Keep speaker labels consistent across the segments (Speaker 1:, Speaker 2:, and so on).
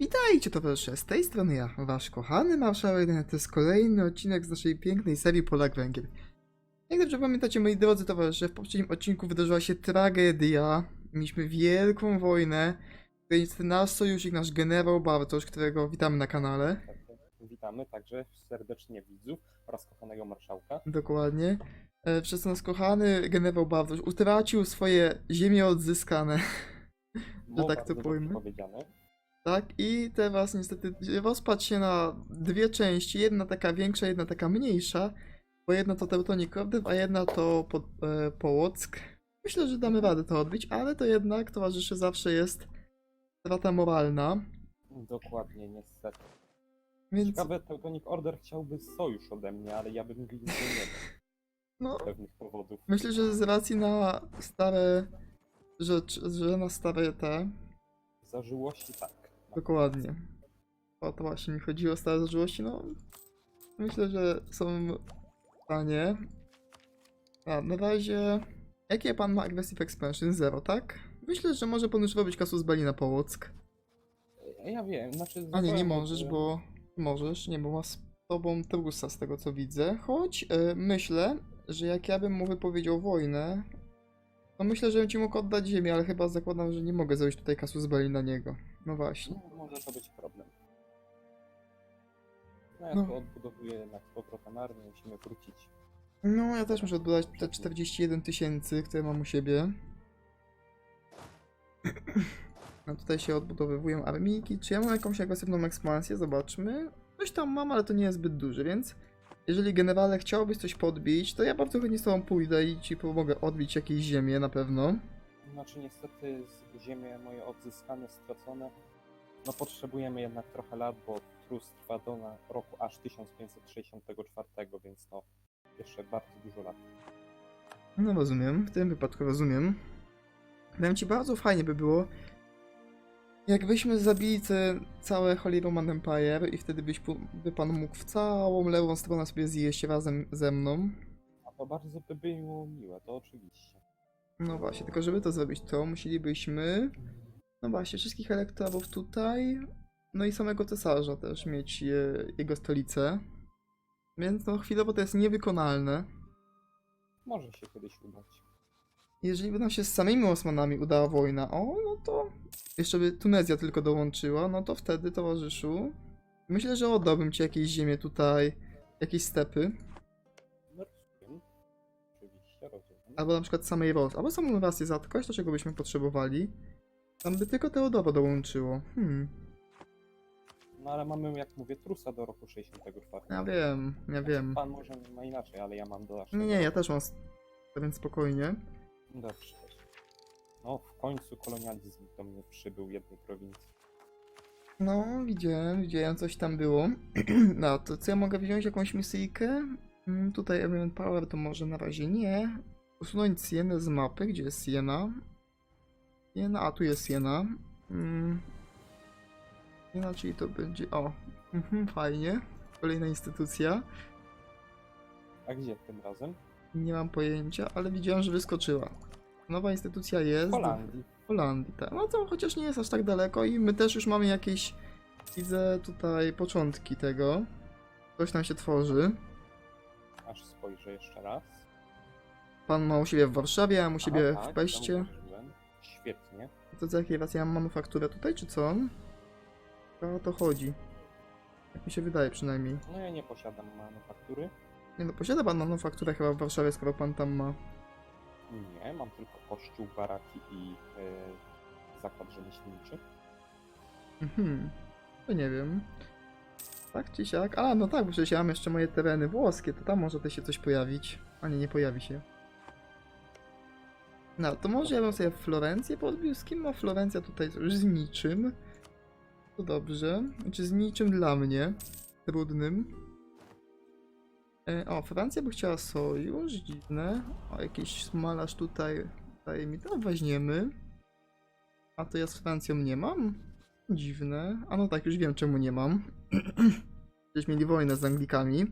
Speaker 1: Witajcie towarzysze, z tej strony ja, wasz kochany marszałek, to jest kolejny odcinek z naszej pięknej serii Polak Węgier. Jak dobrze pamiętacie moi drodzy towarzysze, w poprzednim odcinku wydarzyła się tragedia, mieliśmy wielką wojnę, której niestety nasz sojusznik, nasz generał Bartosz, którego witamy na kanale,
Speaker 2: Witamy także serdecznie widzów oraz kochanego marszałka.
Speaker 1: dokładnie, e, przez co nasz kochany generał Bartosz utracił swoje ziemie odzyskane,
Speaker 2: No,
Speaker 1: tak to
Speaker 2: bardzo dobrze
Speaker 1: pojmę.
Speaker 2: Powiedziane.
Speaker 1: Tak, i teraz niestety rozpadł się na dwie części. Jedna taka większa, jedna taka mniejsza. Bo jedna to Teutonik Order, a jedna to po, e, Połock. Myślę, że damy radę to odbić, ale to jednak towarzyszy zawsze jest strata moralna.
Speaker 2: Dokładnie, niestety.
Speaker 1: Więc
Speaker 2: Ciekawe, Teutonic Order chciałby sojusz ode mnie, ale ja bym im nie dał
Speaker 1: no,
Speaker 2: z pewnych powodów.
Speaker 1: myślę, że z racji na stare rzeczy, że na stare te,
Speaker 2: Zażyłości tak.
Speaker 1: Dokładnie. O to właśnie mi chodziło o stare zażyłości, no myślę, że są w stanie. A, na razie. Jakie pan ma Aggressive Expansion? Zero, tak? Myślę, że może pan już robić kasus Bali na Połock.
Speaker 2: Ja wiem, znaczy...
Speaker 1: A nie, nie możesz, bo. Możesz, nie, bo ma z tobą Trusa z tego co widzę. Choć e, myślę, że jak ja bym mu wypowiedział wojnę, to myślę, że bym ci mógł oddać ziemię, ale chyba zakładam, że nie mogę zrobić tutaj kasus Bali na niego. No właśnie.
Speaker 2: No, może to być problem. No ja
Speaker 1: No.
Speaker 2: to odbudowuję jednak z powrotem armię, musimy wrócić.
Speaker 1: No, ja też muszę odbudować te 41 tysięcy, które mam u siebie. No tutaj się odbudowywują armijki. Czy ja mam jakąś agresywną ekspansję? Zobaczmy. Coś tam mam, ale to nie jest zbyt duże, więc jeżeli generale chciałbyś coś podbić, to ja bardzo chętnie z tobą pójdę i ci pomogę odbić jakieś ziemię na pewno.
Speaker 2: Znaczy niestety ziemie moje odzyskane, stracone, no potrzebujemy jednak trochę lat, bo trus trwa do na roku aż 1564, więc no jeszcze bardzo dużo lat.
Speaker 1: No rozumiem, w tym wypadku rozumiem. Powiem ci, bardzo fajnie by było, jakbyśmy zabili te całe Holy Roman Empire i wtedy byś, by pan mógł w całą lewą stronę sobie zjeść razem ze mną.
Speaker 2: A to bardzo by było miłe, to oczywiście.
Speaker 1: No właśnie, tylko żeby to zrobić, to musielibyśmy, no właśnie, wszystkich elektorów tutaj, no i samego cesarza też mieć je, jego stolicę. Więc no chwilowo to jest niewykonalne.
Speaker 2: Może się kiedyś udać.
Speaker 1: Jeżeli by nam się z samymi Osmanami udała wojna, o, no to jeszcze by Tunezja tylko dołączyła, no to wtedy, towarzyszu, myślę, że oddałbym ci jakieś ziemię tutaj, jakieś stepy, albo na przykład samej Ros, albo samą Rosję zatkać, to czego byśmy potrzebowali. Tam by tylko Teodoro dołączyło. Hmm,
Speaker 2: No ale mamy, jak mówię, trusa do roku 64.
Speaker 1: ja wiem, ja wiem.
Speaker 2: Pan może ma inaczej, ale ja mam do
Speaker 1: Nie, nie, ja też mam, więc spokojnie.
Speaker 2: Dobrze. No, w końcu kolonializm do mnie przybył jednej prowincji.
Speaker 1: No, widziałem, widziałem, coś tam było. No, to co ja mogę wziąć? Jakąś misyjkę? Mm, tutaj Element Power to może na razie nie. Usunąć Sienę z mapy. Gdzie jest Siena? Siena, a tu jest Siena. Mm. Siena, czyli to będzie... O, mhm, fajnie. Kolejna instytucja.
Speaker 2: A gdzie tym razem?
Speaker 1: Nie mam pojęcia, ale widziałem, że wyskoczyła. Nowa instytucja jest.
Speaker 2: W Holandii.
Speaker 1: W Holandii, tak. No to chociaż nie jest aż tak daleko i my też już mamy jakieś, widzę tutaj początki tego. Coś tam się tworzy.
Speaker 2: Aż spojrzę jeszcze raz.
Speaker 1: Pan ma u siebie w Warszawie, a u siebie
Speaker 2: Aha,
Speaker 1: w
Speaker 2: tak,
Speaker 1: Peście.
Speaker 2: zauważyłem. Świetnie.
Speaker 1: To za jakiej racji ja mam manufakturę tutaj, czy co? To o to chodzi. Jak mi się wydaje przynajmniej.
Speaker 2: No ja nie posiadam manufaktury.
Speaker 1: Nie no, posiada pan manufakturę chyba w Warszawie, skoro pan tam ma.
Speaker 2: Nie, mam tylko kościół, baraki i e, zakład rzemieślniczy.
Speaker 1: Mhm. To nie wiem. Tak czy siak? A, no tak, bo przecież ja mam jeszcze moje tereny włoskie, to tam może też się coś pojawić. A nie, nie pojawi się. No, to może ja bym sobie Florencję podbił. Z kim ma Florencja tutaj? Już z niczym. To dobrze. Znaczy z niczym dla mnie. Trudnym. E, o, Francja by chciała sojusz, dziwne. O, jakiś malarz tutaj daje mi to, weźmiemy. A to ja z Francją nie mam? Dziwne. A no tak, już wiem czemu nie mam. Przecież mieli wojnę z Anglikami.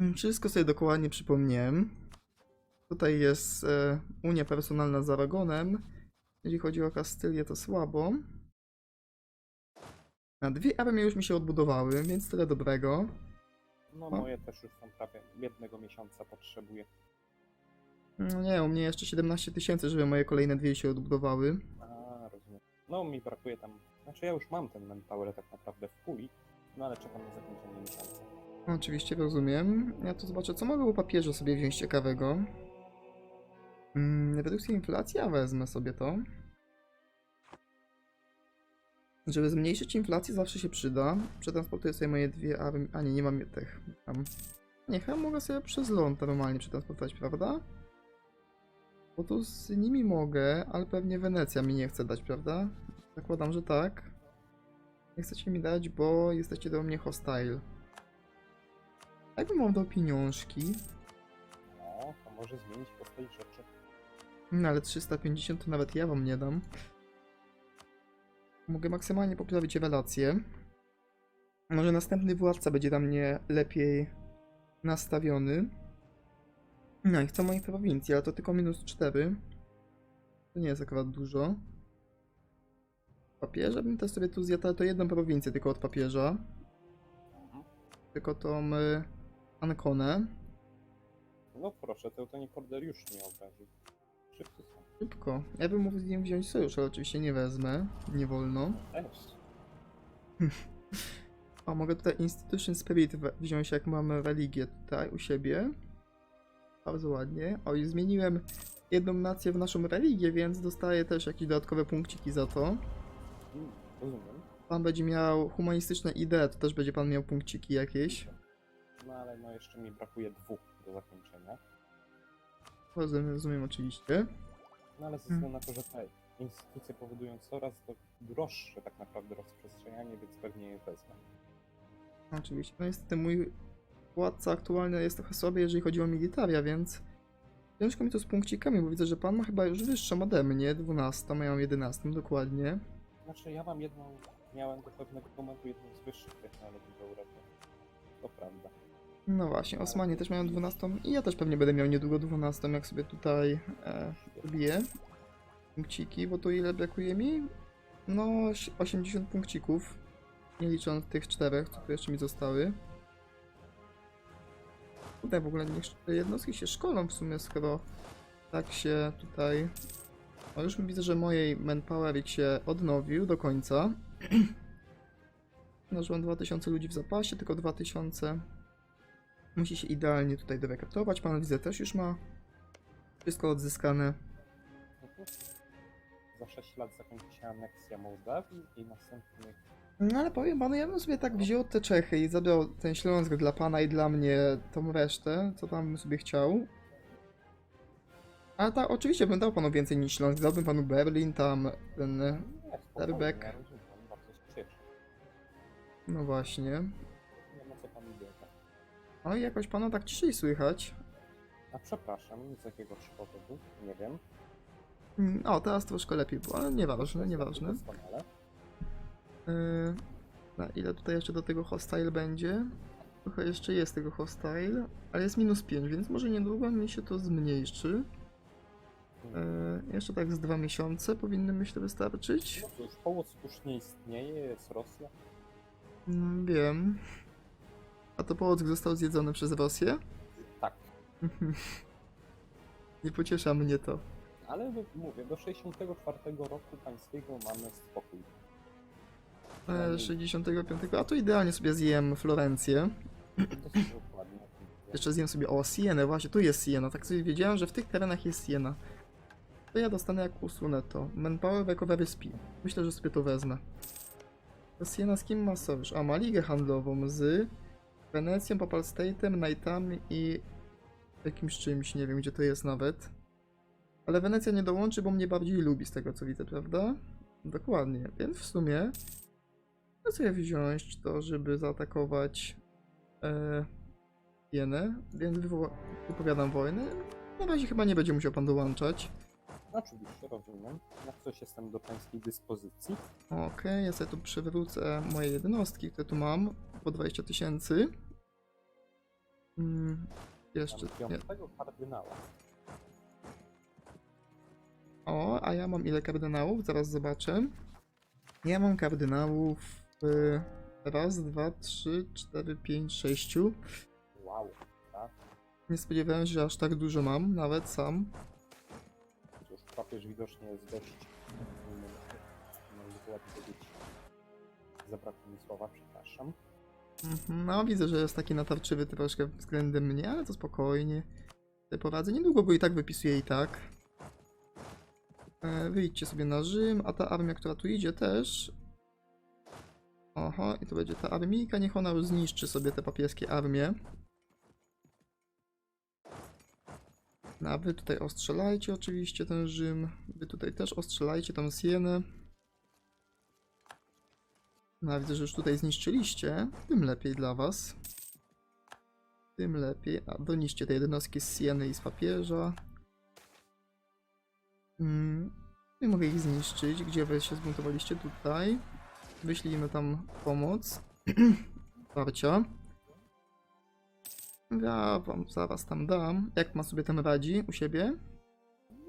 Speaker 1: Mm, Wszystko sobie dokładnie przypomniałem. Tutaj jest e, Unia personalna z Aragonem. Jeżeli chodzi o Kastylię, to słabo. A dwie armie już mi się odbudowały, więc tyle dobrego.
Speaker 2: No moje też już są prawie jednego miesiąca potrzebuję.
Speaker 1: No nie, u mnie jeszcze 17 tysięcy, żeby moje kolejne dwie się odbudowały.
Speaker 2: A, rozumiem. No mi brakuje tam, znaczy ja już mam ten manpower tak naprawdę w puli, no ale czekam na zakończenie miesiąca.
Speaker 1: Oczywiście rozumiem. Ja tu zobaczę, co mogę u papieża sobie wziąć ciekawego. Mm, redukcja inflacji, a wezmę sobie to. Żeby zmniejszyć inflację zawsze się przyda. Przetransportuję sobie moje dwie armie. A nie, nie mam tych. Tam. Nie, chyba mogę sobie przez ląd normalnie przetransportować, prawda? Bo tu z nimi mogę, ale pewnie Wenecja mi nie chce dać, prawda? Zakładam, że tak. Nie chcecie mi dać, bo jesteście do mnie hostile. Jakbym mam do pieniążki,
Speaker 2: może zmienić postać rzeczy.
Speaker 1: no ale 350 to nawet ja wam nie dam. Mogę maksymalnie poprawić relacje. Może następny władca będzie dla mnie lepiej nastawiony. No i chcę mojej prowincji, ale to tylko minus 4. To nie jest akurat dużo. Papieża bym też sobie tu zjadł, ale to jedną prowincję tylko od papieża.
Speaker 2: Mhm.
Speaker 1: Tylko tą y, Ankonę.
Speaker 2: No proszę, to, to nie Korder już nie obraził. Szybko są.
Speaker 1: Szybko. Ja bym mógł z nim wziąć sojusz, ale oczywiście nie wezmę. Nie wolno.
Speaker 2: Też.
Speaker 1: O, mogę tutaj Institution Spirit we- wziąć, jak mamy religię tutaj u siebie. Bardzo ładnie. O, i zmieniłem jedną nację w naszą religię, więc dostaję też jakieś dodatkowe punkciki za to.
Speaker 2: Mm, rozumiem.
Speaker 1: Pan będzie miał humanistyczne idee, to też będzie pan miał punkciki jakieś.
Speaker 2: No ale no jeszcze mi brakuje dwóch do zakończenia.
Speaker 1: Rozumiem, rozumiem oczywiście.
Speaker 2: No ale ze
Speaker 1: Hmm.
Speaker 2: względu na to, że te instytucje powodują coraz to droższe tak naprawdę rozprzestrzenianie, więc pewnie je wezmę.
Speaker 1: Oczywiście. No niestety mój władca aktualny jest trochę słaby, jeżeli chodzi o militaria, więc ciężko mi to z punkcikami, bo widzę, że pan ma chyba już wyższą ode mnie, 12, a ja mam 11 dokładnie.
Speaker 2: Znaczy ja mam jedną, miałem do pewnego momentu jedną z wyższych technologii w Europie. To prawda.
Speaker 1: No właśnie, Osmanie też mają 12 i ja też pewnie będę miał niedługo 12, jak sobie tutaj e, punkciki, bo tu ile brakuje mi? No, ś- 80 punkcików, nie licząc tych czterech, tu jeszcze mi zostały. Tutaj w ogóle sz- jednostki się szkolą w sumie, skoro tak się tutaj... O, już widzę, że mojej manpowerik się odnowił do końca. No, że mam 2000 ludzi w zapasie, tylko 2000 Musi się idealnie tutaj dorekrutować. Pan widzę też już ma wszystko odzyskane.
Speaker 2: Za 6 lat zakończy się aneksja Mołdawii i następnych
Speaker 1: No ale powiem panu, ja bym sobie tak wziął te Czechy i zabrał ten Śląsk dla pana i dla mnie tą resztę, co tam bym sobie chciał. A tak, oczywiście bym dał panu więcej niż Śląsk. Dałbym panu Berlin, tam ten...
Speaker 2: Nie, spokojnie, ja rozumiem, bardzo się cieszę.
Speaker 1: No właśnie. I jakoś pana tak ciszej słychać.
Speaker 2: A przepraszam, z jakiegoś powodu, nie wiem.
Speaker 1: Mm, O, teraz troszkę lepiej było, ale nieważne, nieważne.
Speaker 2: Doskonale.
Speaker 1: Yy, na ile tutaj jeszcze do tego hostile będzie? Trochę jeszcze jest tego hostile, ale jest minus 5, więc może niedługo mi się to zmniejszy. Yy, jeszcze tak z dwa miesiące powinny myślę wystarczyć.
Speaker 2: No cóż, Połock już nie istnieje, jest Rosja.
Speaker 1: Mm, wiem. A to Połock został zjedzony przez Rosję?
Speaker 2: Tak,
Speaker 1: Nie pociesza mnie to.
Speaker 2: ale mówię, do 64 roku pańskiego mamy spokój.
Speaker 1: E, 65. A to idealnie sobie zjem Florencję.
Speaker 2: Dosyć dokładnie.
Speaker 1: Jeszcze zjem sobie. O, Sienę, właśnie, tu jest Siena. Tak sobie wiedziałem, że w tych terenach jest Siena. To ja dostanę jak usunę to. Manpower Recovery Speed. Myślę, że sobie to wezmę. To Siena z kim ma sojusz? A, ma ligę handlową z Wenecją, Papal State'em, Knightami i jakimś czymś, nie wiem gdzie to jest nawet. Ale Wenecja nie dołączy, bo mnie bardziej lubi z tego co widzę, prawda? Dokładnie, więc w sumie chcę sobie wziąć to, żeby zaatakować e, Jenę, więc wypowiadam wojnę. Na razie chyba nie będzie musiał pan dołączać.
Speaker 2: Oczywiście, rozumiem. Na coś jestem do pańskiej dyspozycji.
Speaker 1: Okej, ja sobie tu przywrócę moje jednostki, które tu mam, po 20 tysięcy. Mm, jeszcze,
Speaker 2: Mam
Speaker 1: nie.
Speaker 2: piątego kardynała.
Speaker 1: O, a ja mam ile kardynałów? Zaraz zobaczę. Ja mam kardynałów Y, Raz, dwa, trzy, cztery, pięć, sześciu.
Speaker 2: Wow, tak?
Speaker 1: Nie spodziewałem się, że aż tak dużo mam, nawet sam.
Speaker 2: Papież widocznie jest dość... mm, No. Zabrakło mi słowa, przepraszam.
Speaker 1: Mhm, No, widzę, że jest taki natarczywy troszkę względem mnie, ale to spokojnie. Sobie poradzę. Niedługo go i tak wypisuję i tak. E, wyjdźcie sobie na Rzym, a ta armia, która tu idzie też. Oho, i to będzie ta armijka, niech ona już zniszczy sobie te papieskie armie. A wy tutaj ostrzelajcie oczywiście ten Rzym. Wy tutaj też ostrzelajcie tą Sienę. No, widzę, że już tutaj zniszczyliście. Tym lepiej dla was. Tym lepiej. A doniszcie te jednostki z Sieny i z papieża. Mm. Nie mogę ich zniszczyć. Gdzie wy się zbuntowaliście? Tutaj. Wyślijmy tam pomoc. Wsparcia. Ja wam zaraz tam dam. Jak ma sobie tam radzi u siebie?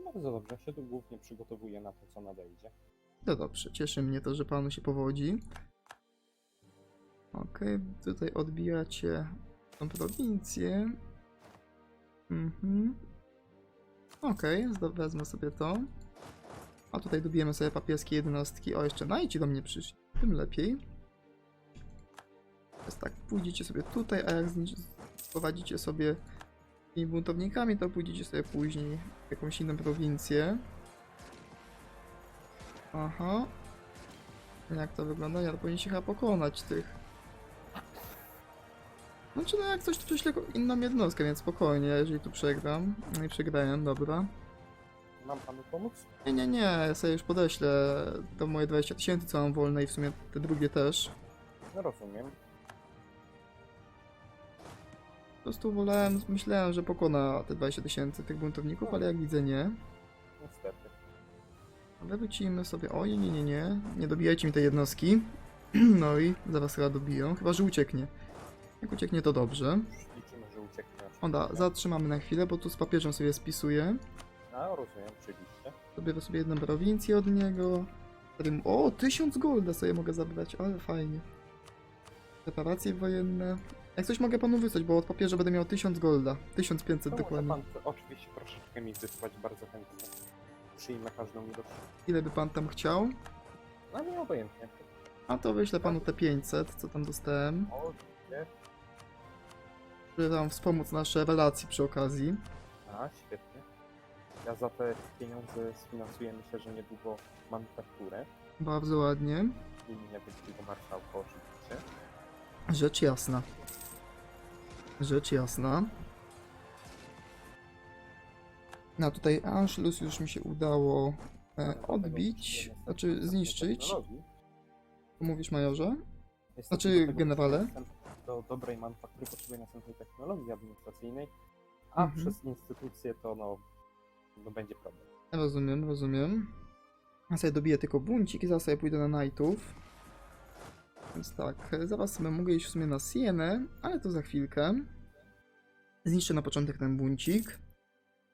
Speaker 2: Bardzo dobrze, się tu głównie przygotowuję na to, co nadejdzie.
Speaker 1: No dobrze, cieszy mnie to, że panu się powodzi. Okej, tutaj odbijacie tą prowincję. Mhm. Okej, zdo- wezmę sobie to. A tutaj dobijemy sobie papieskie jednostki. O, jeszcze najci do mnie przyszli. Tym lepiej. Teraz tak, pójdziecie sobie tutaj, a jak znisz- prowadzicie sobie tymi buntownikami, to pójdziecie sobie później w jakąś inną prowincję. Aha. Jak to wygląda? Ja powinien chyba pokonać tych. Znaczy no jak coś to prześlę inną jednostkę, więc spokojnie, jeżeli tu przegram. No i przegrałem, dobra.
Speaker 2: Mam panu pomóc?
Speaker 1: Nie, nie, nie, ja sobie już podeślę to moje 20 tysięcy, co mam wolne i w sumie te drugie też.
Speaker 2: No rozumiem.
Speaker 1: Po prostu wolałem, myślałem, że pokona te 20 tysięcy tych buntowników, ale jak widzę nie.
Speaker 2: Niestety.
Speaker 1: Ale wrócimy sobie, oj nie, nie, nie, nie dobijajcie mi tej jednostki. No i zaraz chyba dobiją, chyba że ucieknie. Jak ucieknie to dobrze.
Speaker 2: Już liczymy, że ucieknie.
Speaker 1: Onda, zatrzymamy na chwilę, bo tu z papieżem sobie spisuję.
Speaker 2: A, rozumiem, oczywiście.
Speaker 1: Zabiorę sobie jedną prowincję od niego. O, 1000 golda sobie mogę zabrać, ale fajnie. Reparacje wojenne. Jak coś mogę panu wysłać, bo od papieża będę miał 1000 golda. 1500
Speaker 2: To może
Speaker 1: dokładnie.
Speaker 2: pan to oczywiście troszeczkę mi wysłać bardzo chętnie. Przyjmę każdą ilość.
Speaker 1: Ile by pan tam chciał?
Speaker 2: No nie obojętnie.
Speaker 1: A to wyślę panu te 500, co tam dostałem.
Speaker 2: O, nie.
Speaker 1: Żeby wam wspomóc nasze relacje przy okazji.
Speaker 2: A, świetnie. Ja za te pieniądze sfinansuję myślę, że niedługo manufakturę
Speaker 1: Bardzo ładnie.
Speaker 2: w imieniu wielkiego marszałka oczywiście.
Speaker 1: Rzecz jasna. Rzecz jasna. No tutaj Anschluss już mi się udało e, odbić, znaczy zniszczyć. Mówisz majorze? Znaczy, generale?
Speaker 2: Do dobrej manufaktury potrzebuje następnej technologii administracyjnej, a
Speaker 1: Mhm.
Speaker 2: przez instytucje to no, no będzie problem.
Speaker 1: Rozumiem, rozumiem. Ja sobie dobiję tylko buncik i zaraz sobie pójdę na Knightów. Więc tak, zaraz sobie mogę iść w sumie na Sienę, ale to za chwilkę. Zniszczę na początek ten buncik.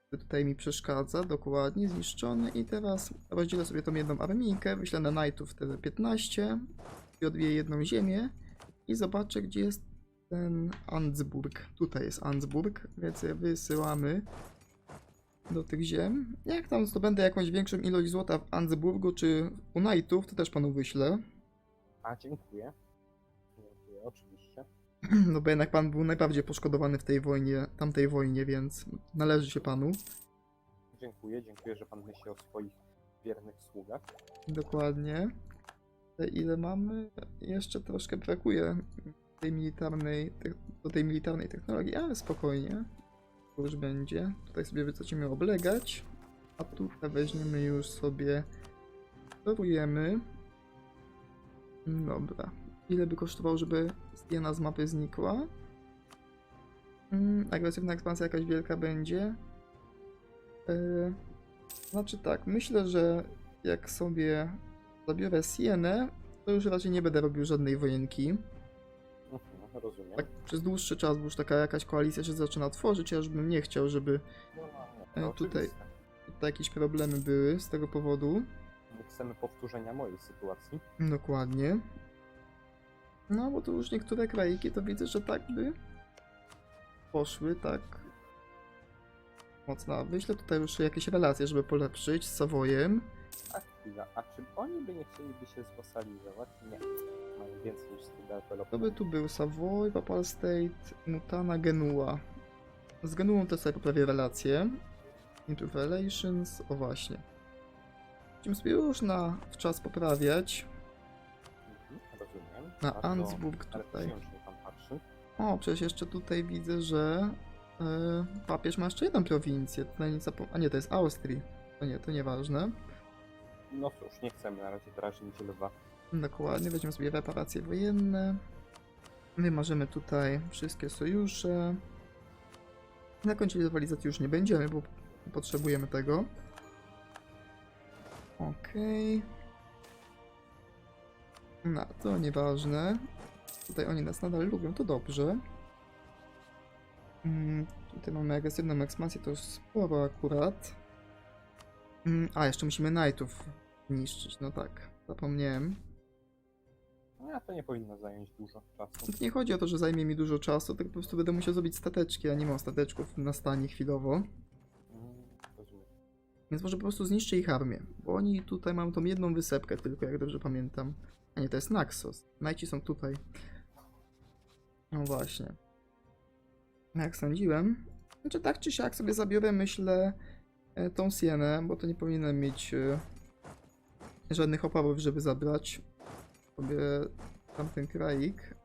Speaker 1: który Tutaj mi przeszkadza, dokładnie, zniszczony. I teraz rozdzielę sobie tą jedną armijkę, wyślę na Knightów te 15 i jedną ziemię i zobaczę, gdzie jest ten Ansburg. Tutaj jest Ansburg, więc wysyłamy do tych ziem. Jak tam zdobędę jakąś większą ilość złota w Ansburgu czy u Knightów, to też panu wyślę.
Speaker 2: A, dziękuję. Dziękuję, oczywiście.
Speaker 1: No bo jednak pan był najbardziej poszkodowany w tej wojnie, tamtej wojnie, więc należy się panu.
Speaker 2: Dziękuję, dziękuję, że pan myśli o swoich wiernych sługach.
Speaker 1: Dokładnie. Te Ile mamy? Jeszcze troszkę brakuje tej militarnej, do tej militarnej technologii, ale spokojnie. To już będzie. Tutaj sobie wycofimy oblegać. A tutaj weźmiemy już sobie. Torujemy. Dobra. Ile by kosztowało, żeby Siena z mapy znikła? Mm, agresywna ekspansja jakaś wielka będzie. Yy, znaczy tak, myślę, że jak sobie zabiorę Sienę, to już raczej nie będę robił żadnej wojenki.
Speaker 2: Mhm, rozumiem.
Speaker 1: Tak przez dłuższy czas, bo już taka jakaś koalicja się zaczyna tworzyć, ja już bym nie chciał, żeby
Speaker 2: No, no, no,
Speaker 1: tutaj- tutaj jakieś problemy były z tego powodu.
Speaker 2: Nie chcemy powtórzenia mojej sytuacji.
Speaker 1: Dokładnie. No, bo tu już niektóre kraiki to widzę, że tak by poszły, tak mocno. Wyślę tutaj już jakieś relacje, żeby polepszyć z Savoyem.
Speaker 2: A chwila, a czy oni by nie chcieliby się zwasalizować? Nie. Mają więcej niż tyle
Speaker 1: To by tu był Savoy, Papal State, Mutana, Genua. Z Genuą też sobie poprawię relacje. Into Relations, o właśnie. Będziemy sobie już na w czas poprawiać.
Speaker 2: Mhm, rozumiem.
Speaker 1: Na
Speaker 2: Bardzo-
Speaker 1: Ansburg
Speaker 2: Ale
Speaker 1: tutaj.
Speaker 2: przyjemnie pan patrzy.
Speaker 1: O, przecież jeszcze tutaj widzę, że e, papież ma jeszcze jedną prowincję. Tutaj nie zapo- A nie, to jest Austrii. To nie, to nieważne.
Speaker 2: No cóż, nie chcemy na razie drażnić lwa.
Speaker 1: Dokładnie, weźmiemy sobie reparacje wojenne. Wymarzymy tutaj wszystkie sojusze. Na końcu rywalizacji już nie będziemy, bo potrzebujemy tego. Okej. No, to nieważne. Tutaj oni nas nadal lubią, to dobrze. Mm, tutaj mamy agresywną ekspansję, to już sporo akurat. Mm, a, jeszcze musimy Knightów niszczyć, no tak, zapomniałem.
Speaker 2: No to nie powinno zająć dużo czasu.
Speaker 1: Nie chodzi o to, że zajmie mi dużo czasu, tylko po prostu będę musiał zrobić stateczki, a nie mam stateczków na stanie chwilowo. Więc może po prostu zniszczę ich armię, bo oni tutaj mają tą jedną wysepkę tylko, jak dobrze pamiętam. A nie, to jest Naxos. Najci są tutaj. No właśnie. Jak sądziłem. Znaczy tak czy siak sobie zabiorę, myślę, e, tą Sienę, bo to nie powinienem mieć e, żadnych oparów, żeby zabrać sobie tamten kraik.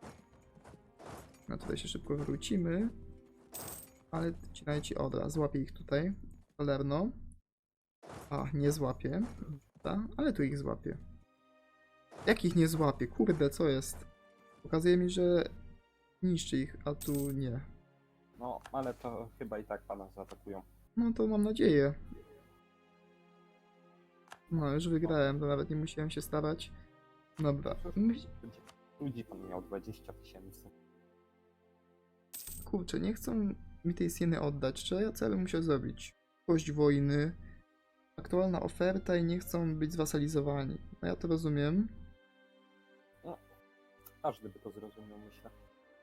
Speaker 1: No tutaj się szybko wrócimy. Ale ci najci, odra, złapię ich tutaj. Cholerno. A, nie złapię. Ta, ale tu ich złapię. Jak ich nie złapię? Kurde, co jest? Pokazuje mi, że niszczy ich, a tu nie.
Speaker 2: No, ale to chyba i tak pana zaatakują.
Speaker 1: No to mam nadzieję. No, już wygrałem, to nawet nie musiałem się starać. Dobra.
Speaker 2: Ludzi pan miał 20 tysięcy.
Speaker 1: Kurczę, nie chcą mi tej sieny oddać. Czy ja co ja bym musiał zrobić? Kość wojny. Aktualna oferta i nie chcą być zwasalizowani. No ja to rozumiem.
Speaker 2: Każdy by to zrozumiał, myślę.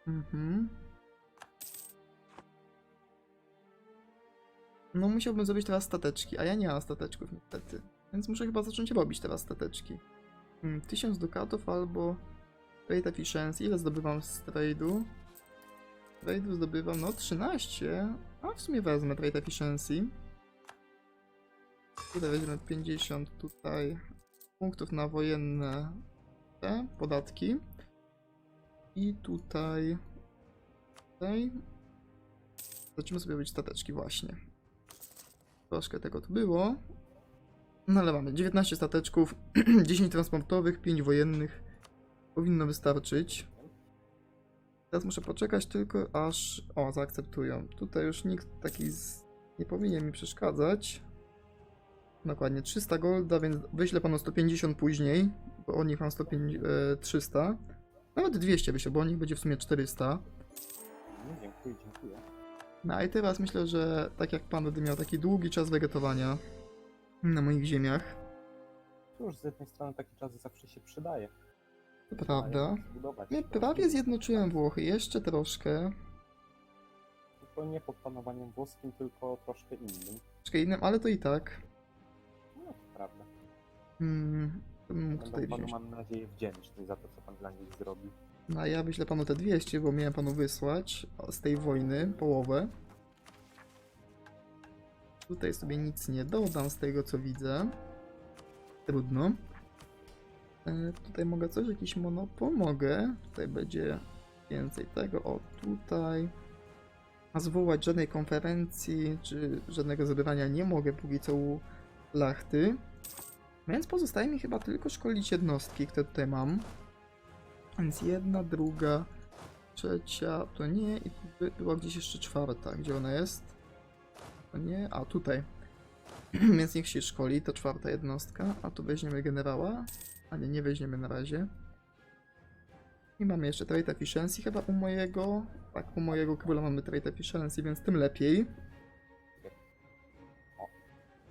Speaker 1: Mhm. No musiałbym zrobić teraz stateczki, a ja nie mam stateczków niestety. Więc muszę chyba zacząć robić teraz stateczki. Hmm, 1000 dukatów albo trade efficiency. Ile zdobywam z trade'u? Trade'u zdobywam, no 13. A w sumie wezmę trade efficiency. Tutaj weźmiemy 50 tutaj punktów na wojenne te podatki. I tutaj. Tutaj. Zaczniemy sobie robić stateczki, właśnie. Troszkę tego tu było. No ale mamy 19 stateczków, 10 transportowych, 5 wojennych. Powinno wystarczyć. Teraz muszę poczekać tylko aż. O, zaakceptują. Tutaj już nikt taki z... nie powinien mi przeszkadzać. Dokładnie 300 golda, więc wyślę panu 150 później, bo od nich mam 150, e, 300. Nawet 200 wyślę, bo o nich będzie w sumie 400.
Speaker 2: No, dziękuję, dziękuję.
Speaker 1: No i teraz myślę, że tak jak pan będę miał taki długi czas wegetowania na moich ziemiach.
Speaker 2: Cóż, z jednej strony taki czas zawsze się przydaje.
Speaker 1: To prawda.
Speaker 2: Zbudować.
Speaker 1: Ja prawie zjednoczyłem Włochy, jeszcze troszkę.
Speaker 2: Tylko nie pod panowaniem włoskim, tylko troszkę innym.
Speaker 1: Troszkę innym, ale to i tak. Hmm, tutaj
Speaker 2: panu,
Speaker 1: wziąć.
Speaker 2: mam nadzieję, wdzięczny za to, co pan dla nich zrobił.
Speaker 1: No a ja wyślę panu te 200, bo miałem panu wysłać z tej wojny połowę. Tutaj sobie nic nie dodam z tego co widzę. Trudno. E, tutaj mogę coś, jakiś monopol? Mogę. Tutaj będzie więcej tego. O, tutaj. A zwołać żadnej konferencji, czy żadnego zebrania nie mogę póki co u Lachty. Więc pozostaje mi chyba tylko szkolić jednostki, które tutaj mam. Więc jedna, druga, trzecia, to nie i tu by- była gdzieś jeszcze czwarta. Gdzie ona jest? To nie, a tutaj. Więc niech się szkoli, to czwarta jednostka. A tu weźmiemy generała. A nie, nie weźmiemy na razie. I mamy jeszcze trade efficiency chyba u mojego. Tak, u mojego króla mamy trade efficiency, więc tym lepiej.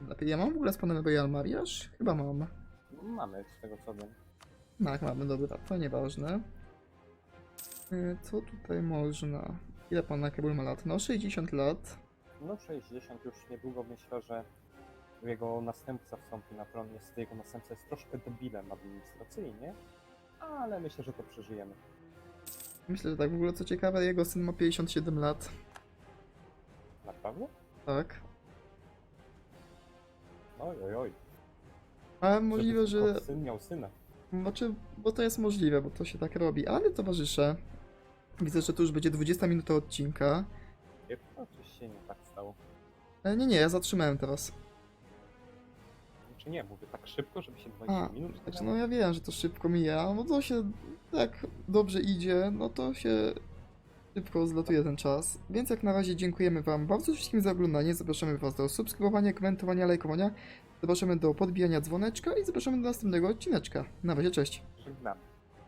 Speaker 1: Lepiej. Ja mam w ogóle z panem Royal Mariaż? Chyba mam.
Speaker 2: Mamy, z tego co wiem.
Speaker 1: Tak, mamy, dobra, to nieważne. E, Co tutaj można? Ile pan Nakabul ma lat? No 60 lat.
Speaker 2: No 60 już niedługo myślę, że jego następca wstąpi na tron. Jest jego następca jest troszkę debilem administracyjnie, ale myślę, że to przeżyjemy.
Speaker 1: Myślę, że tak. W ogóle co ciekawe, jego syn ma 57 lat.
Speaker 2: Naprawdę?
Speaker 1: Tak.
Speaker 2: Oj, oj, oj.
Speaker 1: Ale możliwe,
Speaker 2: Żeby
Speaker 1: że...
Speaker 2: tylko Syn miał syna.
Speaker 1: Znaczy, bo to jest możliwe, bo to się tak robi. Ale towarzysze, widzę, że tu już będzie 20 minuta odcinka.
Speaker 2: Nie, Oczywiście nie tak stało.
Speaker 1: E, Nie, nie, ja zatrzymałem teraz.
Speaker 2: Znaczy nie, mówię tak szybko, żeby się 20
Speaker 1: A,
Speaker 2: minut
Speaker 1: Znaczy, no ja wiem, że to szybko mija, no to się tak dobrze idzie, no to się szybko zlatuje ten czas. Więc jak na razie dziękujemy Wam bardzo wszystkim za oglądanie, zapraszamy Was do subskrybowania, komentowania, lajkowania, zapraszamy do podbijania dzwoneczka i zapraszamy do następnego odcineczka. Na razie, cześć!
Speaker 2: Żegnamy.